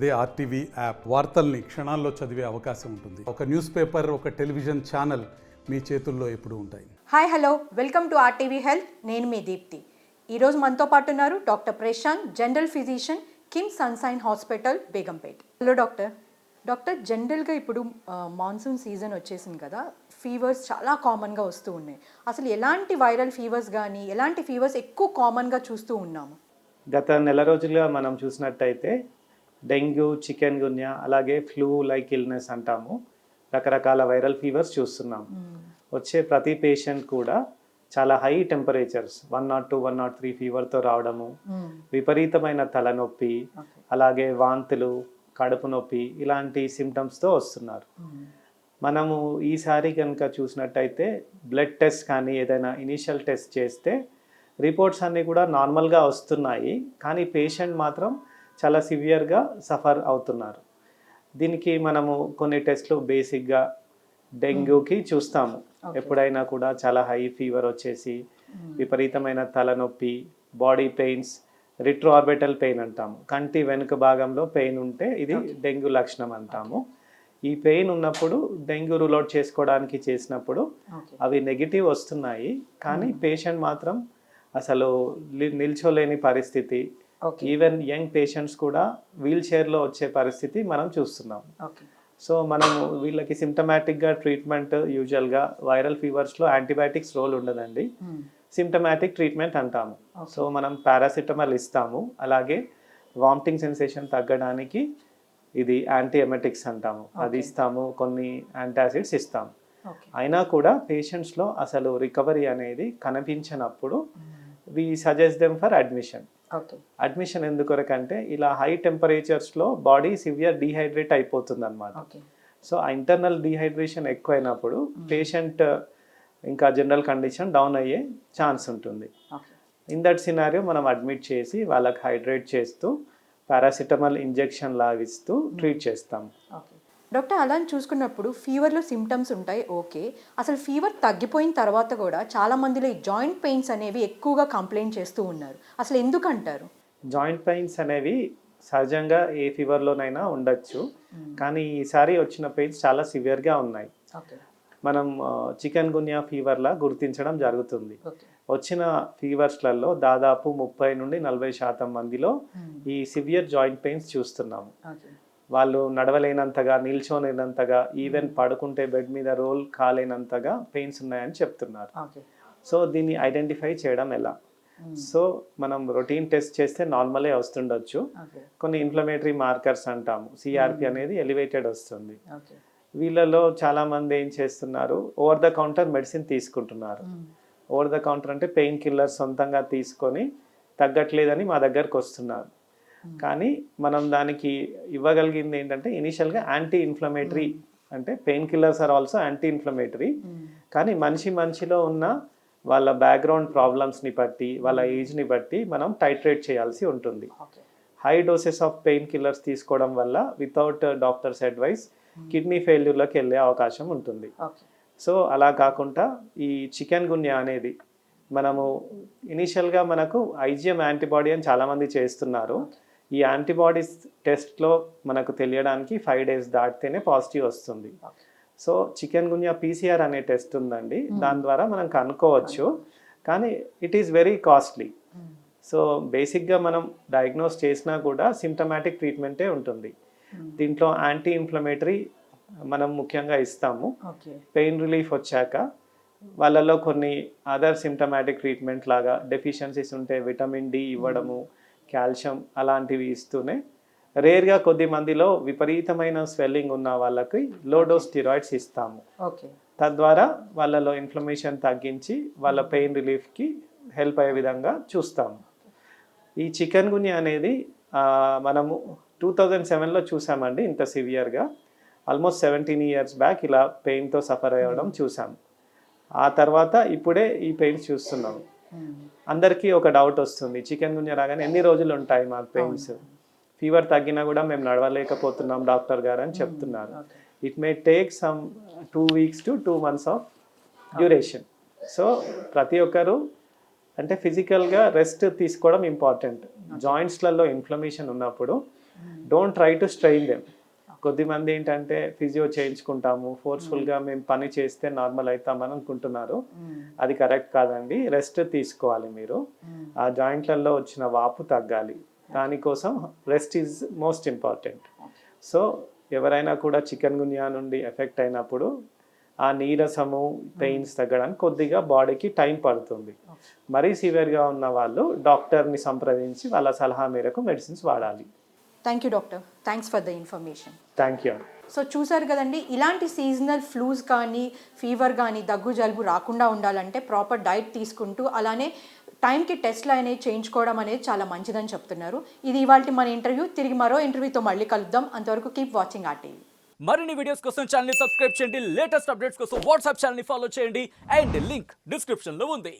అదే RTV app వార్తల్ని క్షణాల్లో చదివే అవకాశం ఉంటుంది. ఒక న్యూస్ పేపర్ ఒక టెలివిజన్ ఛానల్ మీ చేతుల్లో ఎప్పుడూ ఉంటాయి. Hi hello. Welcome to RTV health. నేను మీ దీప్తి. ఈరోజు మనతో పాటు ఉన్నారు doctor Prashant general physician KIMS Sunshine hospital Begumpet. Hello doctor. Doctor జనరల్గా ఇప్పుడు మాన్సూన్ సీజన్ వచ్చేసింది కదా ఫీవర్స్ చాలా కామన్గా వస్తూ ఉన్నాయి. అసలు ఎలాంటి వైరల్ ఫీవర్స్ కానీ ఎలాంటి ఫీవర్స్ ఎక్కువ కామన్గా చూస్తూ ఉన్నాము? గత నెల రోజులుగా మనం చూసినట్టయితే డెంగ్యూ చికెన్ గున్యా అలాగే ఫ్లూ లైక్ ఇల్నెస్ అంటాము. రకరకాల వైరల్ ఫీవర్స్ చూస్తున్నాం వచ్చే ప్రతి పేషెంట్ కూడా చాలా high temperatures one naught two one naught three ఫీవర్తో రావడము విపరీతమైన తలనొప్పి అలాగే వాంతులు కడుపు నొప్పి ఇలాంటి సిమ్టమ్స్తో వస్తున్నారు. మనము ఈసారి కనుక చూసినట్టయితే బ్లడ్ టెస్ట్ కానీ ఏదైనా ఇనిషియల్ టెస్ట్ చేస్తే రిపోర్ట్స్ అన్నీ కూడా నార్మల్గా వస్తున్నాయి. కానీ పేషెంట్ మాత్రం చాలా సివియర్గా సఫర్ అవుతున్నారు. దీనికి మనము కొన్ని టెస్ట్లు బేసిక్గా డెంగ్యూకి చూస్తాము. ఎప్పుడైనా కూడా చాలా హై ఫీవర్ వచ్చేసి విపరీతమైన తలనొప్పి body pains retro orbital pain అంటాము. కంటి వెనుక భాగంలో పెయిన్ ఉంటే ఇది డెంగ్యూ లక్షణం అంటాము. ఈ పెయిన్ ఉన్నప్పుడు డెంగ్యూ రూల్ అవుట్ చేసుకోవడానికి చేసినప్పుడు అవి నెగిటివ్ వస్తున్నాయి. కానీ పేషెంట్ మాత్రం అసలు నిల్చోలేని పరిస్థితి. ఈవెన్ యంగ్ పేషెంట్స్ కూడా వీల్ చైర్లో వచ్చే పరిస్థితి మనం చూస్తున్నాం. సో మనము వీళ్ళకి సిమ్టమాటిక్గా ట్రీట్మెంట్ యూజువల్గా వైరల్ ఫీవర్స్లో యాంటీబయాటిక్స్ రోల్ ఉండదండి. సిమ్టమాటిక్ ట్రీట్మెంట్ అంటాము. సో మనం పారాసిటమాల్ ఇస్తాము. అలాగే వామిటింగ్ సెన్సేషన్ తగ్గడానికి ఇది యాంటీ ఎమెటిక్స్ అంటాము అది ఇస్తాము కొన్ని యాంటాసిడ్స్ ఇస్తాము. అయినా కూడా పేషెంట్స్లో అసలు రికవరీ అనేది కనిపించినప్పుడు we suggest them for admission admission ఎందుకొరకంటే ఇలా హై టెంపరేచర్స్లో బాడీ సివియర్ డీహైడ్రేట్ అయిపోతుంది అనమాట సో ఆ ఇంటర్నల్ డీహైడ్రేషన్ ఎక్కువైనప్పుడు పేషెంట్ ఇంకా జనరల్ కండిషన్ డౌన్ అయ్యే ఛాన్స్ ఉంటుంది. ఇన్ దట్ సినారియో మనం అడ్మిట్ చేసి వాళ్ళకి హైడ్రేట్ చేస్తూ పారాసిటమాల్ ఇంజెక్షన్ లాగిస్తూ ట్రీట్ చేస్తాం. ఓకే డాక్టర్ అలా చూసుకున్నప్పుడు ఫీవర్లో సిమ్టమ్స్ ఉంటాయి ఓకే. అసలు ఫీవర్ తగ్గిపోయిన తర్వాత కూడా చాలా మందిలో ఈ జాయింట్ పెయిన్స్ అనేవి ఎక్కువగా కంప్లైంట్ చేస్తూ ఉన్నారు. అసలు ఎందుకు అంటారు? జాయింట్ పెయిన్స్ అనేవి సహజంగా ఏ ఫీవర్లోనైనా ఉండొచ్చు. కానీ ఈసారి వచ్చిన పెయిన్స్ చాలా సివియర్గా ఉన్నాయి. మనం చికెన్ గున్యా ఫీవర్లా గుర్తించడం జరుగుతుంది. వచ్చిన ఫీవర్స్లలో దాదాపు ముప్పై నుండి నలభై శాతం మందిలో ఈ సివియర్ జాయింట్ పెయిన్స్ చూస్తున్నాము. వాళ్ళు నడవలేనంతగా నిల్చోలేనంతగా ఈవెన్ పడుకుంటే బెడ్ మీద రోల్ కాలేనంతగా పెయిన్స్ ఉన్నాయని చెప్తున్నారు. సో దీన్ని ఐడెంటిఫై చేయడం ఎలా? సో మనం రొటీన్ టెస్ట్ చేస్తే నార్మలే వస్తుండొచ్చు. కొన్ని ఇన్ఫ్లమేటరీ మార్కర్స్ అంటాము. సిఆర్పి అనేది ఎలివేటెడ్ వస్తుంది. వీళ్ళలో చాలా మంది ఏం చేస్తున్నారు? ఓవర్ ద కౌంటర్ మెడిసిన్ తీసుకుంటున్నారు. ఓవర్ ద కౌంటర్ అంటే పెయిన్ కిల్లర్ సొంతంగా తీసుకొని తగ్గట్లేదని మా దగ్గరకు వస్తున్నారు. కానీ మనం దానికి ఇవ్వగలిగింది ఏంటంటే ఇనిషియల్గా యాంటీ ఇన్ఫ్లమేటరీ అంటే pain killers are also anti inflammatory కానీ మనిషి మనిషిలో ఉన్న వాళ్ళ బ్యాక్గ్రౌండ్ ప్రాబ్లమ్స్ని బట్టి వాళ్ళ ఏజ్ని బట్టి మనం టైట్రేట్ చేయాల్సి ఉంటుంది. High doses of pain killers తీసుకోవడం వల్ల వితౌట్ డాక్టర్స్ అడ్వైస్ కిడ్నీ ఫెయిల్యూర్లోకి వెళ్ళే అవకాశం ఉంటుంది. సో అలా కాకుండా ఈ చికెన్ గున్యా అనేది మనము ఇనీషియల్గా మనకు ఐజిఎం యాంటీబాడీ అని చాలామంది చేస్తున్నారు. ఈ యాంటీబాడీస్ టెస్ట్లో మనకు తెలియడానికి ఫైవ్ డేస్ దాటితేనే పాజిటివ్ వస్తుంది. సో చికెన్ గున్యా పీసీఆర్ అనే టెస్ట్ ఉందండి. దాని ద్వారా మనం కనుక్కోవచ్చు. కానీ it is very costly so బేసిక్గా మనం డయాగ్నోస్ చేసినా కూడా సిమ్టమాటిక్ ట్రీట్మెంటే ఉంటుంది. దీంట్లో యాంటీ ఇన్ఫ్లమేటరీ మనం ముఖ్యంగా ఇస్తాము. పెయిన్ రిలీఫ్ వచ్చాక వాళ్ళలో కొన్ని అదర్ సిమ్టమాటిక్ ట్రీట్మెంట్ లాగా డెఫిషియన్సీస్ ఉంటే విటమిన్ డి ఇవ్వడము కాల్షియం అలాంటివి ఇస్తూనే రేర్గా కొద్ది మందిలో విపరీతమైన స్వెల్లింగ్ ఉన్న వాళ్ళకి లో డోస్ స్టిరాయిడ్స్ ఇస్తాము. ఓకే. తద్వారా వాళ్ళలో ఇన్ఫ్లమేషన్ తగ్గించి వాళ్ళ పెయిన్ రిలీఫ్కి హెల్ప్ అయ్యే విధంగా చూస్తాము. ఈ చికెన్ గున్యా అనేది మనము టూ థౌజండ్ సెవెన్లో చూసామండి ఇంత సివియర్గా. ఆల్మోస్ట్ సెవెంటీన్ ఇయర్స్ బ్యాక్ ఇలా పెయిన్తో సఫర్ అవ్వడం చూసాం ఆ తర్వాత ఇప్పుడే ఈ పెయిన్స్ చూస్తున్నాము. అందరికీ ఒక డౌట్ వస్తుంది. చికెన్ గున్యా రాగానే ఎన్ని రోజులు ఉంటాయి మాకు పెయిన్స్ ఫీవర్ తగ్గినా కూడా మేము నడవలేకపోతున్నాం డాక్టర్ గారు అని చెప్తున్నారు. It may take some two weeks to two months of duration so ప్రతి ఒక్కరు అంటే ఫిజికల్గా రెస్ట్ తీసుకోవడం ఇంపార్టెంట్ జాయింట్స్లలో ఇన్ఫ్లమేషన్ ఉన్నప్పుడు don't try to strain them కొద్దిమంది ఏంటంటే ఫిజియో చేయించుకుంటాము ఫోర్స్ఫుల్గా మేము పని చేస్తే నార్మల్ అవుతామని అనుకుంటున్నారు. అది కరెక్ట్ కాదండి. రెస్ట్ తీసుకోవాలి మీరు. ఆ జాయింట్లలో వచ్చిన వాపు తగ్గాలి. దానికోసం rest is most important so ఎవరైనా కూడా చికెన్ గున్యా నుండి ఎఫెక్ట్ అయినప్పుడు ఆ నీరసము పెయిన్స్ తగ్గడానికి కొద్దిగా బాడీకి టైం పడుతుంది. మరీ సివియర్గా ఉన్న వాళ్ళు డాక్టర్ని సంప్రదించి వాళ్ళ సలహా మేరకు మెడిసిన్స్ వాడాలి. Thank you doctor thanks for the information thank you so చూసారు కదండి ఇలాంటి సీజనల్ ఫ్లూస్ కానీ ఫీవర్ కానీ దగ్గు జలుబు రాకుండా ఉండాలంటే ప్రాపర్ డైట్ తీసుకుంటూ అలానే టైంకి టెస్ట్లు అనేవి చేయించుకోవడం అనేది చాలా మంచిదని చెప్తున్నారు. ఇది ఇవాళ మన ఇంటర్వ్యూ తిరిగి మరో ఇంటర్వ్యూతో మళ్ళీ కలుద్దాం. అంతవరకు కీప్ వాచింగ్ ఆ టీవీ మరిన్ని వీడియోస్ కోసం ఛానల్ సబ్స్క్రైబ్ చేయండి. లేటెస్ట్ అప్డేట్స్ కోసం వాట్సాప్ ఛానల్ ఫాలో చేయండి. అండ్ లింక్ డిస్క్రిప్షన్లో ఉంది.